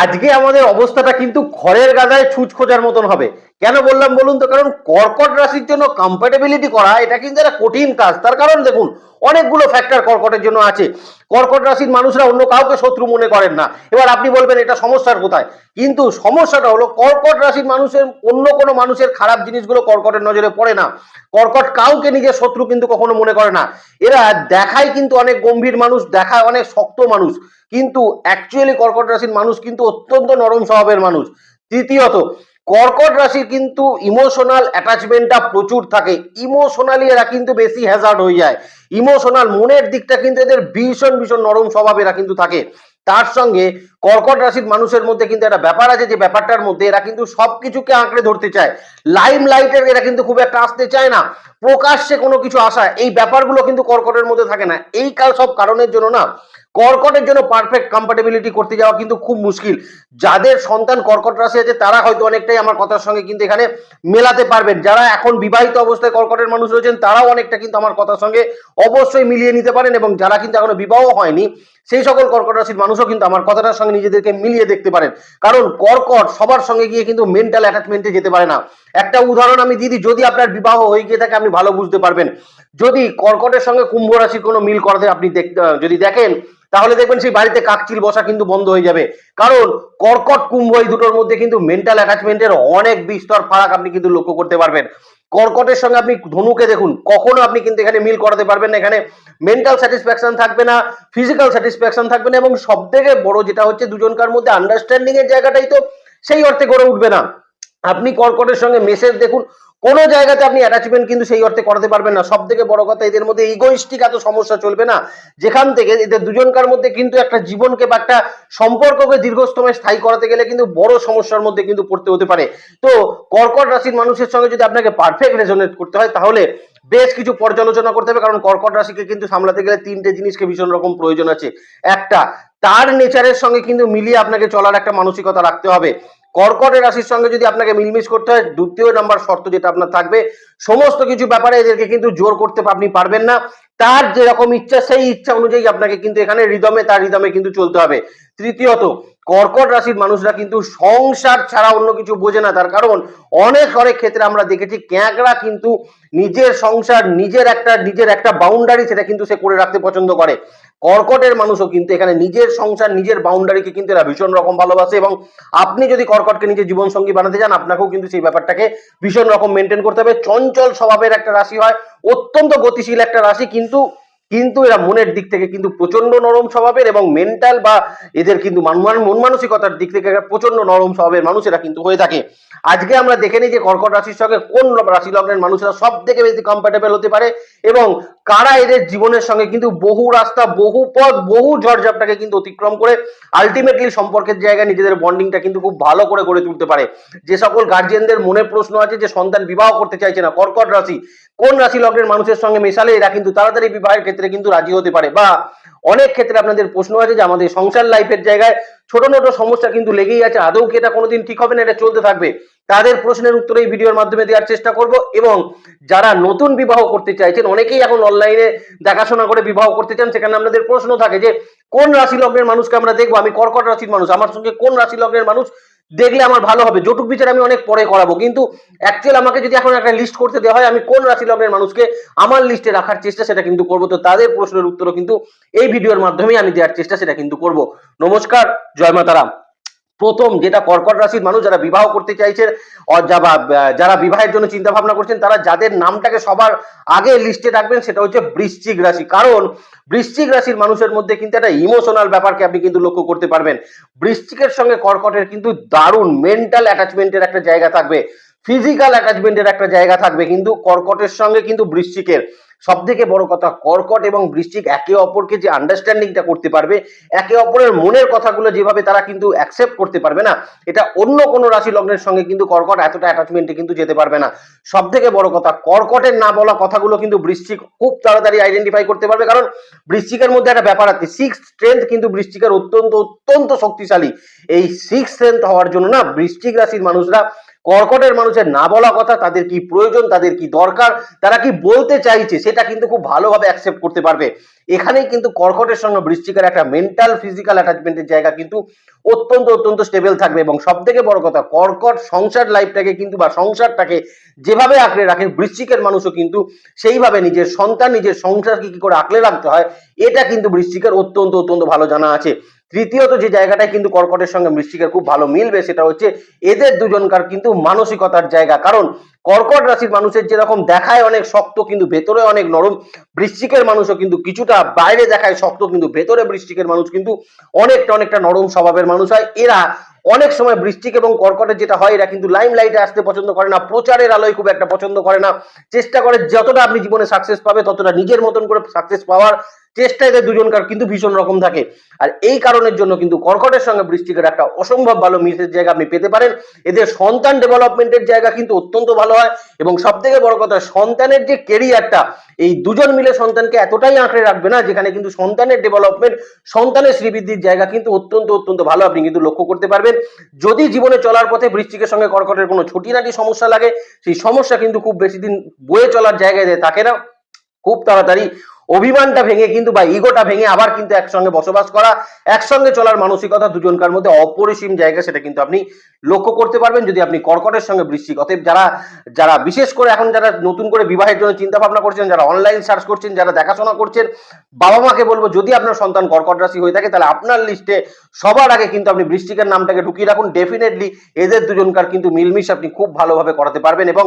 আজকে আমাদের অবস্থাটা কিন্তু খড়ের গাদায় ছুঁচ খোঁজার মতন হবে। কেন বললাম বলুন তো? কারণ কর্কট রাশির জন্য কম্প্যাটেবিলিটি করা, এটা কিন্তু একটা কঠিন কাজ। তার কারণ দেখুন অনেকগুলো ফ্যাক্টর কর্কটের জন্য আছে। কর্কট রাশির মানুষরা অন্য কাউকে শত্রু মনে করেন না। এবার আপনি বলবেন, এটা সমস্যার কোথায়? কিন্তু সমস্যাটা হলো, কর্কট রাশির মানুষের, অন্য কোনো মানুষের খারাপ জিনিসগুলো কর্কটের নজরে পড়ে না। কর্কট কাউকে নিজের শত্রু কিন্তু কখনো মনে করে না। এরা দেখায় কিন্তু অনেক গম্ভীর মানুষ, দেখায় অনেক শক্ত মানুষ। কিন্তু অ্যাকচুয়ালি কর্কট রাশির মানুষ কিন্তু অত্যন্ত নরম স্বভাবের মানুষ। তৃতীয়ত কর্কট রাশির কিন্তু ইমোশনাল অ্যাটাচমেন্টটা প্রচুর থাকে। ইমোশনালি এরা কিন্তু বেশি হ্যাজার্ড হয়ে যায়। ইমোশনাল মনের দিকটা কিন্তু এদের ভীষণ ভীষণ নরম স্বভাব এরা কিন্তু থাকে। তার সঙ্গে কর্কট রাশির মানুষের মধ্যে কিন্তু একটা ব্যাপার আছে যে ব্যাপারটার মধ্যে এরা কিন্তু সবকিছুকে আঁকড়ে ধরতে চায়। লাইম লাইটের এরা কিন্তু খুব একটা আসতে চায় না। প্রকাশ্যে কোনো কিছু আসা এই ব্যাপারগুলো কিন্তু কর্কটের মধ্যে থাকে না। এই কাল সব কারণের জন্য না, কর্কটের জন্য পারফেক্ট কম্পাটেবিলিটি করতে যাওয়া কিন্তু খুব মুশকিল। যাদের সন্তান কর্কট রাশি আছে, তারা হয়তো অনেকটাই আমার কথার সঙ্গে কিন্তু এখানে মেলাতে পারবেন। যারা এখন বিবাহিত অবস্থায় কর্কটের মানুষ রয়েছেন, তারাও অনেকটা কিন্তু আমার কথার সঙ্গে অবশ্যই মিলিয়ে নিতে পারেন এবং যারা কিন্তু এখনও বিবাহ হয়নি, সেই সকল কর্কট রাশির মানুষও কিন্তু আমার কথাটার সঙ্গে নিজেদেরকে মিলিয়ে দেখতে পারেন। কারণ কর্কট সবার সঙ্গে গিয়ে কিন্তু মেন্টাল অ্যাটাচমেন্টে যেতে পারে না। একটা উদাহরণ আমি দিদি যদি আপনার বিবাহ হয়ে গিয়ে থাকে আপনি ভালো বুঝতে পারবেন। যদি কর্কটের সঙ্গে কুম্ভ রাশির কোনো মিল করাতে আপনি যদি দেখেন, তাহলে দেখবেন সেই বাড়িতে কাকচিল বসা কিন্তু বন্ধ হয়ে যাবে। কারণ কর্কট কুম্ভ এই দুটোর মধ্যে কিন্তু মেন্টাল অ্যাটাচমেন্টের অনেক বিস্তর ফারাক আপনি কিন্তু লক্ষ্য করতে পারবেন। কর্কটের সঙ্গে আপনি ধনুকে দেখুন, কখনো আপনি কিন্তু এখানে মিল করাতে পারবেন না, এখানে মেন্টাল স্যাটিসফ্যাকশন থাকবে না ফিজিক্যাল স্যাটিসফ্যাকশন থাকবে না, এবং সব থেকে বড় যেটা হচ্ছে দুজনকার মধ্যে আন্ডারস্ট্যান্ডিং এর জায়গাটাই তো সেই অর্থে গড়ে উঠবে না। আপনি কর্কটের সঙ্গে মেসেজ দেখুন কোনো জায়গাতে আপনি অ্যাটাচমেন্ট কিন্তু সেই অর্থে করাতে পারবেন না। সব থেকে বড় কথা, এদের মধ্যে ইগোইস্টিক এত সমস্যা চলবে না। যেখান থেকে এদের দুজনকার মধ্যে কিন্তু একটা জীবনকে বা একটা সম্পর্ককে দীর্ঘস্তমে স্থায়ী করাতে গেলে কিন্তু বড় সমস্যার মধ্যে কিন্তু পড়তে হতে পারে। তো কর্কট রাশির মানুষের সঙ্গে যদি আপনাকে পারফেক্ট রেজনেট করতে হয়, তাহলে বেশ কিছু পর্যালোচনা করতে হবে। কারণ কর্কট রাশিকে কিন্তু সামলাতে গেলে তিনটে জিনিসকে ভীষণ রকম প্রয়োজন আছে। একটা, তার নেচারের সঙ্গে কিন্তু মিলিয়ে আপনাকে চলার একটা মানসিকতা রাখতে হবে। কর্কটের রাশির সঙ্গে যদি আপনাকে মিলমিশ করতে হয়, দ্বিতীয় নাম্বার শর্ত যেটা আপনার থাকবে, সমস্ত কিছু ব্যাপারে এদেরকে কিন্তু জোর করতে আপনি পারবেন না। তার যেরকম ইচ্ছা, সেই ইচ্ছা অনুযায়ী আপনাকে কিন্তু এখানে রিদমে তার রিদমে কিন্তু চলতে হবে। তৃতীয়ত, কর্কট রাশির মানুষরা কিন্তু সংসার ছাড়া অন্য কিছু বোঝে না। তার কারণ, অনেক অনেক ক্ষেত্রে আমরা দেখেছি ক্যাঁকড়া কিন্তু নিজের সংসার, নিজের একটা নিজের একটা বাউন্ডারি সেটা কিন্তু সে করে রাখতে পছন্দ করে। কর্কটের মানুষও কিন্তু এখানে নিজের সংসার, নিজের বাউন্ডারিকে কিন্তু এরা ভীষণ রকম ভালোবাসে এবং আপনি যদি কর্কটকে নিজের জীবনসঙ্গী বানাতে চান, আপনাকেও কিন্তু সেই ব্যাপারটাকে ভীষণ রকম মেনটেন করতে হবে। চঞ্চল স্বভাবের একটা রাশি হয়। অত্যন্ত গতিশীল একটা রাশি কিন্তু কিন্তু এরা মনের দিক থেকে কিন্তু প্রচণ্ড নরম স্বভাবের এবং মেন্টাল বা এদের কিন্তু মন মানসিকতার দিক থেকে প্রচণ্ড নরম স্বভাবের মানুষ এরা কিন্তু হয়ে থাকে। আজকে আমরা দেখে নিই যে কর্কট রাশির সঙ্গে কোন রাশি লগ্নের মানুষেরা সব থেকে বেশি কম্প্যাটেবল হতে পারে এবং কারা এদের জীবনের সঙ্গে কিন্তু বহু রাস্তা, বহু পথ, বহু ঝড়ঝাপটাকে কিন্তু অতিক্রম করে আলটিমেটলি সম্পর্কের জায়গায় নিজেদের বন্ডিংটা কিন্তু খুব ভালো করে গড়ে তুলতে পারে। যে সকল গার্জিয়ানদের মনে প্রশ্ন আছে যে সন্তান বিবাহ করতে চাইছে না, কর্কট রাশি, কোন রাশি লগ্নের মানুষের সঙ্গে মেশালে এরা কিন্তু তাড়াতাড়ি বিবাহের ক্ষেত্রে কিন্তু রাজি হতে পারে বা অনেক ক্ষেত্রে আপনাদের প্রশ্ন আছে যে আমাদের সংসার লাইফের জায়গায় ছোট ছোট সমস্যা কিন্তু লেগেই আছে। আদৌ কি এটা কোনোদিন ঠিক হবে না? এটা চলতে থাকবে। তাদের প্রশ্নের উত্তর এই ভিডিওর মাধ্যমে দেওয়ার চেষ্টা করব এবং যারা নতুন বিবাহ করতে চাইছেন, অনেকেই এখন অনলাইনে দেখাশোনা করে বিবাহ করতে চান, সেখানে আপনাদের প্রশ্ন থাকে যে কোন রাশি লগ্নের মানুষকে আমরা দেখব? আমি কর্কট রাশির মানুষ। আমার সঙ্গে কোন রাশি লগ্নের মানুষ দেখলে আমার ভালো হবে। জটুক বিচার আমি অনেক পরে করাবো। কিন্তু অ্যাকচুয়াল আমাকে যদি এখন একটা লিস্ট করতে দেওয়া হয়, আমি কোন রাশি লগ্নের মানুষকে আমার লিস্টে রাখার চেষ্টা সেটা কিন্তু করব। তো তাদের প্রশ্নের উত্তরও কিন্তু এই ভিডিওর মাধ্যমেই আমি দেওয়ার চেষ্টা সেটা কিন্তু করব। নমস্কার, জয় মাতারাম। প্রথম যেটা কর্কট রাশির মানুষ যারা বিবাহ করতে চাইছে যারা বিবাহের জন্য চিন্তা ভাবনা করছেন, তারা যাদের নামটাকে সবার আগে লিস্টে রাখবেন সেটা হচ্ছে বৃশ্চিক রাশি। কারণ বৃশ্চিক রাশির মানুষের মধ্যে কিন্তু একটা ইমোশনাল ব্যাপারকে আপনি কিন্তু লক্ষ্য করতে পারবেন। বৃশ্চিকের সঙ্গে কর্কটের কিন্তু দারুণ মেন্টাল অ্যাটাচমেন্টের একটা জায়গা থাকবে। ফিজিক্যাল অ্যাটাচমেন্টের একটা জায়গা থাকবে, কিন্তু কর্কটের সঙ্গে কিন্তু বৃশ্চিকের। সব থেকে বড় কথা, কর্কট এবং বৃশ্চিক একে অপরকে যে আন্ডারস্ট্যান্ডিংটা করতে পারবে, একে অপরের মনের কথাগুলো যেভাবে তারা কিন্তু অ্যাকসেপ্ট করতে পারবে না, এটা অন্য কোনো রাশি লগ্নের সঙ্গে কিন্তু কর্কট এতটা অ্যাটাচমেন্টে কিন্তু যেতে পারবে না। সব থেকে বড় কথা, কর্কটের না বলা কথাগুলো কিন্তু বৃশ্চিক খুব তাড়াতাড়ি আইডেন্টিফাই করতে পারবে, কারণ বৃশ্চিকের মধ্যে একটা ব্যাপার আছে সিক্স স্ট্রেংথ কিন্তু বৃশ্চিকের অত্যন্ত অত্যন্ত শক্তিশালী। এই সিক্স স্ট্রেংথ হওয়ার জন্য না, বৃশ্চিক রাশির মানুষরা কর্কটের মানুষের না বলা কথা, তাদের কি প্রয়োজন, তাদের কি দরকার, তারা কি বলতে চাইছে, সেটা কিন্তু খুব ভালোভাবে অ্যাকসেপ্ট করতে পারবে। এখানেই কিন্তু কর্কটের সঙ্গে বৃশ্চিকের একটা মেন্টাল ফিজিক্যাল অ্যাটাচমেন্টের জায়গা কিন্তু অত্যন্ত অত্যন্ত স্টেবল থাকবে। এবং সব থেকে বড় কথা, কর্কট সংসার লাইফটাকে কিন্তু বা সংসারটাকে যেভাবে আঁকড়ে রাখে, বৃশ্চিকের মানুষও কিন্তু সেইভাবে নিজের সন্তান, নিজের সংসারকে কি করে আঁকড়ে রাখতে হয়, এটা কিন্তু বৃশ্চিকের অত্যন্ত অত্যন্ত ভালো জানা আছে। তৃতীয়ত যে জায়গাটায় কিন্তু কর্কটের সঙ্গে বৃশ্চিকের খুব ভালো মিলবে সেটা হচ্ছে এদের দুজনকার কিন্তু মানসিকতার জায়গা। কারণ কর্কট রাশির মানুষের যেরকম দেখায় অনেক শক্ত, কিন্তু ভেতরে অনেক নরম, বৃশ্চিকের মানুষও কিন্তু কিছুটা বাইরে দেখায় শক্ত, কিন্তু ভেতরে বৃশ্চিকের মানুষ কিন্তু অনেকটা অনেকটা নরম স্বভাবের মানুষ হয়। এরা অনেক সময় বৃষ্টিক এবং কর্কটের যেটা হয়, এরা কিন্তু লাইম লাইটে আসতে পছন্দ করে না, প্রচারের আলোয় খুব একটা পছন্দ করে না। চেষ্টা করে যতটা আপনি জীবনে সাকসেস পাবে, ততটা নিজের মতন করে সাকসেস পাওয়ার চেষ্টা এদের দুজনকার কিন্তু ভীষণ রকম থাকে। আর এই কারণের জন্য কিন্তু কর্কটের সঙ্গে বৃষ্টিকের একটা অসম্ভব ভালো মিসের জায়গা আপনি পেতে পারেন। এদের সন্তান ডেভেলপমেন্টের জায়গা কিন্তু অত্যন্ত ভালো হয় এবং সব থেকে বড় কথা, সন্তানের যে কেরিয়ারটা এই দুজন মিলে সন্তানকে এতটাই আঁকড়ে রাখবে না, যেখানে কিন্তু সন্তানের ডেভেলপমেন্ট সন্তানের শ্রীবৃদ্ধির জায়গা কিন্তু অত্যন্ত অত্যন্ত ভালো আপনি কিন্তু লক্ষ্য করতে পারবেন। যদি জীবনে চলার পথে বৃষ্টিকের সঙ্গে কর্কটের কোনো ছুটিনাটি সমস্যা লাগে, সেই সমস্যা কিন্তু খুব বেশি দিন বয়ে চলার জায়গায় থাকে না। খুব তাড়াতাড়ি অভিমানটা ভেঙে কিন্তু বা ইগোটা ভেঙে আবার কিন্তু একসঙ্গে বসবাস করা, একসঙ্গে চলার মানসিকতা দুজনকার মধ্যে অপরিসীম জায়গা সেটা কিন্তু আপনি লক্ষ্য করতে পারবেন যদি আপনি কর্কটের সঙ্গে বৃশ্চিক। অতএব যারা যারা বিশেষ করে এখন যারা নতুন করে বিবাহের জন্য চিন্তা ভাবনা করছেন, যারা অনলাইন সার্চ করছেন, যারা দেখাশোনা করছেন বাবা মাকে বলব যদি আপনার সন্তান কর্কট রাশি হয়ে থাকে, তাহলে আপনার লিস্টে সবার আগে কিন্তু আপনি বৃষ্টিকের নামটাকে ঢুকিয়ে রাখুন। ডেফিনেটলি এদের দুজনকার কিন্তু মিলমিশ আপনি খুব ভালোভাবে করাতে পারবেন এবং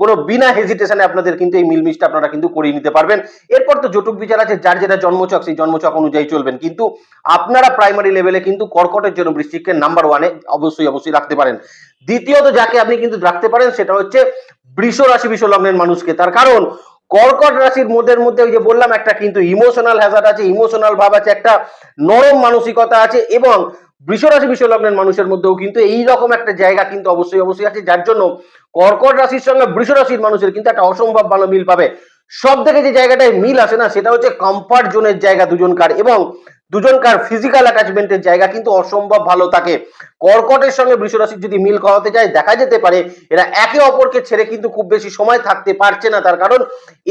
কোনো বিনা হেজিটেশনে আপনাদের কিন্তু এই মিলমিশটা আপনারা কিন্তু করিয়ে নিতে পারবেন। এরপর তো জটুক বিচার আছে, যার যেটা জন্মচক, সেই জন্মচক অনুযায়ী চলবেন। কিন্তু আপনারা প্রাইমারি লেভেলে কিন্তু কর্কটের জন্য বৃষ্টিকের নাম্বার ওয়ানে অবশ্যই অবশ্যই রাখতে পারেন। দ্বিতীয়ত যাকে আপনি কিন্তু রাখতে পারেন, সেটা হচ্ছে বৃষ রাশি, বিষ লগ্নের মানুষকে। তার কারণ, কর্কট রাশির মধ্যের মধ্যে ওই যে বললাম, একটা কিন্তু ইমোশনাল হ্যাজার্ড আছে ইমোশনাল ভাব আছে, একটা নরম মানসিকতা আছে, এবং বৃষরাশি বিষ লগ্নের মানুষের মধ্যেও কিন্তু এই রকম একটা জায়গা কিন্তু অবশ্যই অবশ্যই আছে, যার জন্য কর্কট রাশির সঙ্গে বৃষ রাশির মানুষের কিন্তু একটা অসম্ভব ভালো মিল পাবে। সব থেকে যে জায়গাটায় মিল আসে না, সেটা হচ্ছে কমফর্ট জোনের জায়গা দুজনকার এবং দুজনকার ফিজিক্যাল অ্যাটাচমেন্টের জায়গা কিন্তু অসম্ভব ভালো থাকে। কর্কটের সঙ্গে বৃষরাশির যদি মিল করাতে যায় দেখা যেতে পারে এরা একে অপরকে ছেড়ে কিন্তু খুব বেশি সময় থাকতে পারছে না। তার কারণ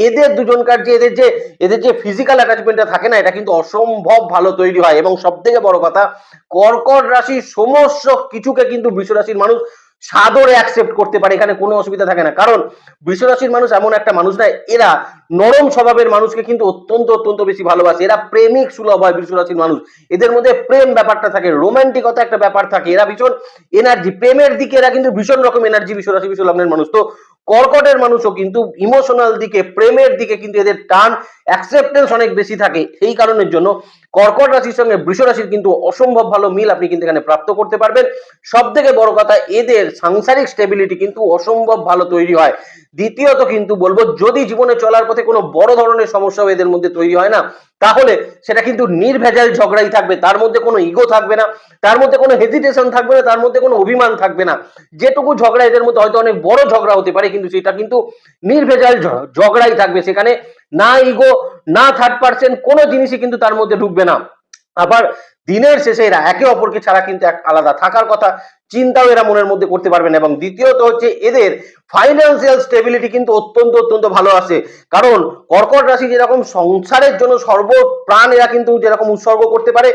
এদের দুজনকার যে এদের যে এদের যে ফিজিক্যাল অ্যাটাচমেন্টটা থাকে না, এটা কিন্তু অসম্ভব ভালো তৈরি হয়। এবং সব থেকে বড় কথা, কর্কট রাশির সমস্ত কিছুকে কিন্তু বৃষরাশির মানুষ সাদরে অ্যাকসেপ্ট করতে পারে, এখানে কোনো অসুবিধা থাকে না। কারণ বৃষরাশির মানুষ এমন একটা মানুষ না, এরা নরম স্বভাবের মানুষকে কিন্তু অত্যন্ত অত্যন্ত বেশি ভালোবাসে। এরা প্রেমিক সুলভ হয় বৃষরাশির মানুষ। এদের মধ্যে প্রেম ব্যাপারটা থাকে, রোমান্টিকতা একটা ব্যাপার থাকে। এরা ভীষণ এনার্জি প্রেমের দিকে এরা কিন্তু ভীষণ রকম এনার্জি বৃষরাশি, বিশ্বলগ্নের মানুষ। তো কর্কটের মানুষও কিন্তু ইমোশনাল দিকে, প্রেমের দিকে কিন্তু এদের টান অ্যাকসেপ্টেন্স অনেক বেশি থাকে। এই কারণের জন্য কর্কট রাশির সঙ্গে বৃষ রাশির কিন্তু অসম্ভব ভালো মিল আপনি কিন্তু এখানে প্রাপ্ত করতে পারবেন। সব থেকে বড় কথা, এদের সাংসারিক স্টেবিলিটি কিন্তু অসম্ভব ভালো তৈরি হয়। দ্বিতীয়ত কিন্তু বলব, যদি জীবনে চলার পথে কোনো বড় ধরনের সমস্যাও এদের মধ্যে তৈরি হয় না তাহলে সেটা কিন্তু নির্ভেজাল ঝগড়াই থাকবে, তার মধ্যে কোনো ইগো থাকবে না, তার মধ্যে কোনো হেজিটেশন থাকবে না, তার মধ্যে কোনো অভিমান থাকবে না। যেটুকু ঝগড়া এদের মধ্যে হয়তো অনেক বড় ঝগড়া হতে পারে, কিন্তু সেটা কিন্তু নির্ভেজাল ঝগড়াই থাকবে। সেখানে না ইগো না থার্ড পার্সেন্ট কোনো জিনিসই কিন্তু তার মধ্যে ঢুকবে না। আবার দিনের শেষে এরা একে অপরকে ছাড়া কিন্তু এক আলাদা। থাকার কথা চিন্তাও এরা মনের মধ্যে করতে পারবেন এবং দ্বিতীয়ত হচ্ছে এদের ফাইন্যান্সিয়াল স্টেবিলিটি কিন্তু অত্যন্ত অত্যন্ত ভালো আসে কারণ কর্কট রাশি যেরকম সংসারের জন্য সর্বপ্রাণ এরা কিন্তু যেরকম উৎসর্গ করতে পারে,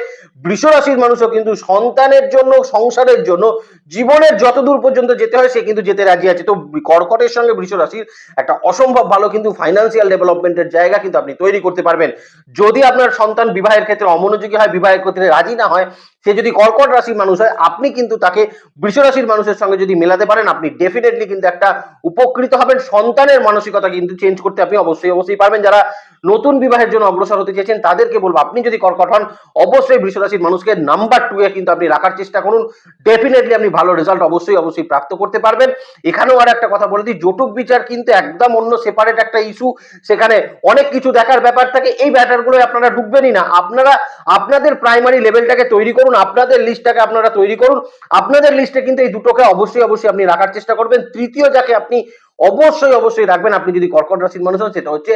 বৃষ রাশির মানুষও কিন্তু সন্তানের জন্য, সংসারের জন্য, জীবনের যতদূর পর্যন্ত যেতে হয় সে কিন্তু যেতে রাজি আছে। তো কর্কটের সঙ্গে বৃষ রাশির একটা অসম্ভব ভালো কিন্তু ফাইন্যান্সিয়াল ডেভেলপমেন্টের জায়গা কিন্তু আপনি তৈরি করতে পারবেন। যদি আপনার সন্তান বিবাহের ক্ষেত্রে অমনোযোগী হয়, বিবাহের ক্ষেত্রে রাজি না হয় সে যদি কর্কট রাশির মানুষ হয়, আপনি কিন্তু তাকে বৃষ রাশির মানুষের সঙ্গে যদি মেলাতে পারেন, আপনি ডেফিনেটলি কিন্তু একটা উপকৃত হবেন। সন্তানের মানসিকতা কিন্তু চেঞ্জ করতে আপনি অবশ্যই অবশ্যই পারবেন। যারা নতুন বিবাহের জন্য অগ্রসর হতে চেয়েছেন, তাদেরকে বলব, আপনি যদি কর্কট হন, অবশ্যই বৃষ রাশির মানুষকে নাম্বার টু এ কিন্তু আপনি রাখার চেষ্টা করুন। ডেফিনেটলি আপনি ভালো রেজাল্ট অবশ্যই অবশ্যই প্রাপ্ত করতে পারবেন। এখানেও আর একটা কথা বলে দিই, জটুক বিচার কিন্তু একদম অন্য সেপারেট একটা ইস্যু সেখানে অনেক কিছু দেখার ব্যাপার থাকে, এই ব্যাটারগুলো আপনারা ঢুকবেনই না। আপনারা, আপনাদের প্রাইমারি লেভেলটাকে তৈরি করুন, আপনাদের লিস্টটাকে আপনারা তৈরি করুন। আপনাদের লিস্টে কিন্তু এই দুটোকে অবশ্যই অবশ্যই আপনি রাখার চেষ্টা করবেন। তৃতীয় যাকে আপনি অবশ্যই অবশ্যই রাখবেন, আপনি যদি কর্কট রাশির মানুষ হন, সেটা হচ্ছে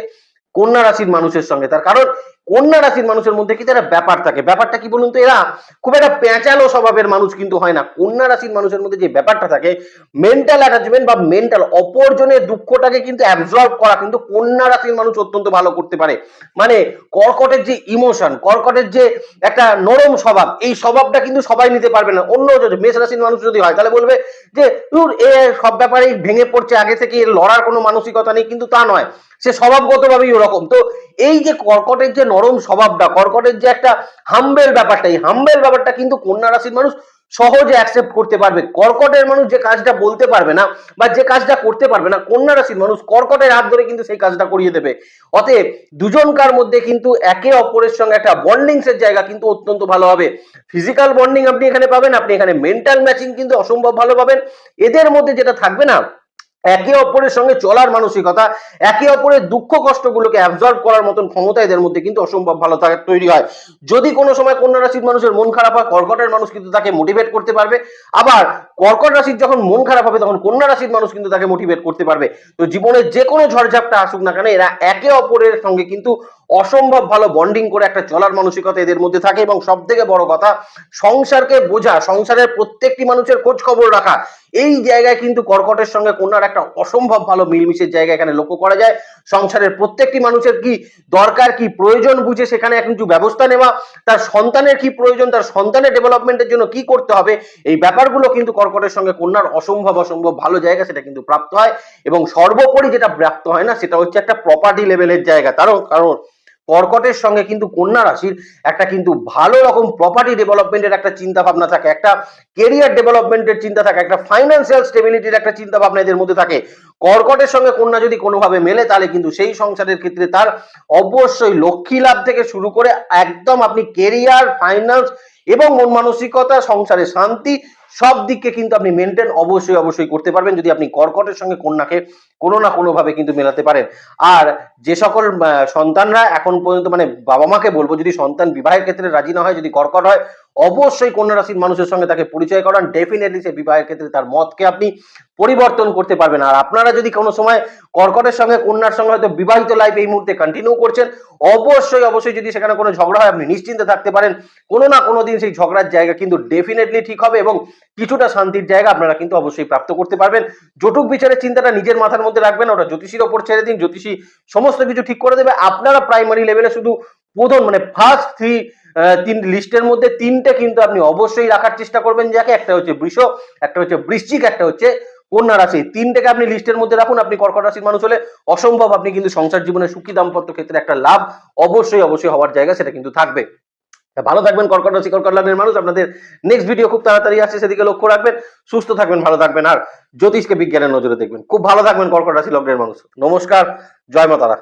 কন্যা রাশির মানুষের সঙ্গে। তার কারণ কন্যা রাশির মানুষের মধ্যে কিন্তু একটা ব্যাপার থাকে। ব্যাপারটা কি বলুন তো? এরা খুব একটা পেঁচালো স্বভাবের মানুষ কিন্তু হয় না। কন্যা রাশির মানুষের মধ্যে যে ব্যাপারটা থাকে মেন্টাল অ্যাটাচমেন্ট বা মেন্টাল অপরজনের দুঃখটাকে কিন্তু অ্যাবজর্ব করা কিন্তু কন্যা রাশির মানুষ অত্যন্ত ভালো করতে পারে। মানে কর্কটের যে ইমোশন কর্কটের যে একটা নরম স্বভাব, এই স্বভাবটা কিন্তু সবাই নিতে পারবে না। অন্য যদি মেষ রাশির মানুষ যদি হয়, তাহলে বলবে যে এ সব ব্যাপারেই ভেঙে পড়ছে, আগে থেকে লড়ার কোনো মানসিকতা নেই। কিন্তু তা নয়। সে স্বভাবগতভাবেই ওরকম। তো এই যে কর্কটের যে নরম স্বভাবটা, কর্কটের যে একটা হাম্বেল ব্যাপারটা, এই হাম্বেল ব্যাপারটা কিন্তু কন্যা রাশির মানুষ সহজে অ্যাকসেপ্ট করতে পারবে। কর্কটের মানুষ যে কাজটা বলতে পারবে না বা যে কাজটা করতে পারবে না, কন্যা রাশির মানুষ কর্কটের হাত ধরে কিন্তু সেই কাজটা করিয়ে দেবে। অতএব দুজনকার মধ্যে কিন্তু একে অপরের সঙ্গে একটা বন্ডিংস এর জায়গা কিন্তু অত্যন্ত ভালো হবে। ফিজিক্যাল বন্ডিং আপনি এখানে পাবেন, আপনি এখানে মেন্টাল ম্যাচিং কিন্তু অসম্ভব ভালো পাবেন। এদের মধ্যে যেটা থাকবে না একে অপরের সঙ্গে চলার মানসিকতা, একে অপরের দুঃখ কষ্টগুলোকে অ্যাবজর্ব করার মতন ক্ষমতা এদের মধ্যে কিন্তু অসম্ভব ভালো তৈরি হয়। যদি কোনো সময় কন্যা রাশির মানুষের মন খারাপ হয়, কর্কটের মানুষ কিন্তু তাকে মোটিভেট করতে পারবে। আবার কর্কট রাশির যখন মন খারাপ হবে, তখন কন্যা রাশির মানুষ কিন্তু তাকে মোটিভেট করতে পারবে। তো জীবনের যে কোনো ঝড়ঝাপটা আসুক না কেন, এরা একে অপরের সঙ্গে কিন্তু অসম্ভব ভালো বন্ডিং করে একটা চলার মানসিকতা এদের মধ্যে থাকে এবং সব থেকে বড় কথা, সংসারকে বোঝা, সংসারের প্রত্যেকটি মানুষের খোঁজ খবর রাখা। এই জায়গায় কিন্তু কর্কটের সঙ্গে কন্যার একটা অসম্ভব ভালো মিলমিশের জায়গা এখানে লক্ষ্য করা যায়। সংসারের প্রত্যেকটি মানুষের কি দরকার, কি প্রয়োজন বুঝে সেখানে কিছু ব্যবস্থা নেওয়া, তার সন্তানের কি প্রয়োজন, তার সন্তানের ডেভেলপমেন্টের জন্য কি করতে হবে, এই ব্যাপারগুলো কিন্তু কর্কটের সঙ্গে কন্যার অসম্ভব অসম্ভব ভালো জায়গা সেটা কিন্তু প্রাপ্ত হয় এবং সর্বোপরি যেটা প্রাপ্ত হয় না সেটা হচ্ছে একটা প্রপার্টি লেভেলের জায়গা। কারণ কারণ কর্কটের সঙ্গে কিন্তু কন্যা রাশির একটা কিন্তু ভালো রকম প্রপার্টি ডেভেলপমেন্টের একটা চিন্তা ভাবনা থাকে, একটা কেরিয়ার ডেভেলপমেন্টের চিন্তা থাকে, একটা ফাইন্যান্সিয়াল স্টেবিলিটির একটা চিন্তা ভাবনা এদের মধ্যে থাকে। কর্কটের সঙ্গে কন্যা যদি কোনোভাবে মেলে তাহলে কিন্তু সেই সংসারের ক্ষেত্রে তার অবশ্যই লক্ষ্মী লাভ থেকে শুরু করে একদম আপনি কেরিয়ার ফাইন্যান্স এবং মন মানসিকতা, সংসারে শান্তি, সব দিককে কিন্তু আপনি মেনটেন অবশ্যই অবশ্যই করতে পারবেন যদি আপনি কর্কটের সঙ্গে কন্যাকে কোনো না কোনোভাবে কিন্তু মেলাতে পারেন। আর যে সকল সন্তানরা এখন পর্যন্ত মানে বাবা মাকে বলব, যদি সন্তান বিবাহের ক্ষেত্রে রাজি না হয়, যদি কর্কট হয় অবশ্যই কন্যা রাশির মানুষের সঙ্গে তাকে পরিচয় করান। ডেফিনেটলি সে বিবাহের ক্ষেত্রে তার মতকে আপনি পরিবর্তন করতে পারবেন। আর আপনারা যদি কোনো সময় কর্কটের সঙ্গে, কন্যার সঙ্গে হয়তো বিবাহিত লাইফ এই মুহূর্তে কন্টিনিউ করছেন, অবশ্যই অবশ্যই যদি সেখানে কোনো ঝগড়া হয়, আপনি নিশ্চিন্তে থাকতে পারেন। কোনো না কোনো দিন সেই ঝগড়ার জায়গা কিন্তু ডেফিনেটলি ঠিক হবে এবং কিছুটা শান্তির জায়গা আপনারা কিন্তু অবশ্যই প্রাপ্ত করতে পারবেন। জটুক বিচারের চিন্তাটা নিজের মাথার মধ্যে রাখবেন, ওটা জ্যোতিষীর ওপর ছেড়ে দিন, জ্যোতিষী সমস্ত কিছু ঠিক করে দেবে। আপনারা প্রাইমারি লেভেলে শুধু প্রথম মানে ফার্স্ট থ্রি তিন লিস্টের মধ্যে তিনটে কিন্তু আপনি অবশ্যই রাখার চেষ্টা করবেন যাকে, একটা হচ্ছে বৃষ, একটা হচ্ছে বৃশ্চিক, একটা হচ্ছে কন্যা রাশি। তিনটেকে আপনি লিস্টের মধ্যে রাখুন, আপনি কর্কট রাশির মানুষ হলে অসম্ভব, আপনি কিন্তু সংসার জীবনে সুখী দাম্পত্য ক্ষেত্রে একটা লাভ অবশ্যই অবশ্যই হওয়ার জায়গা সেটা কিন্তু থাকবে। ভালো থাকবেন, কর্কট রাশি, কর্কট লগ্নের মানুষ। আপনাদের নেক্সট ভিডিও খুব তাড়াতাড়ি আসছে, সেদিকে লক্ষ্য রাখবেন। সুস্থ থাকবেন, ভালো থাকবেন, আর জ্যোতিষকে বিজ্ঞানের নজরে দেখবেন। খুব ভালো থাকবেন, কর্কট রাশি, লগ্নের মানুষ। নমস্কার, জয় মা তারা।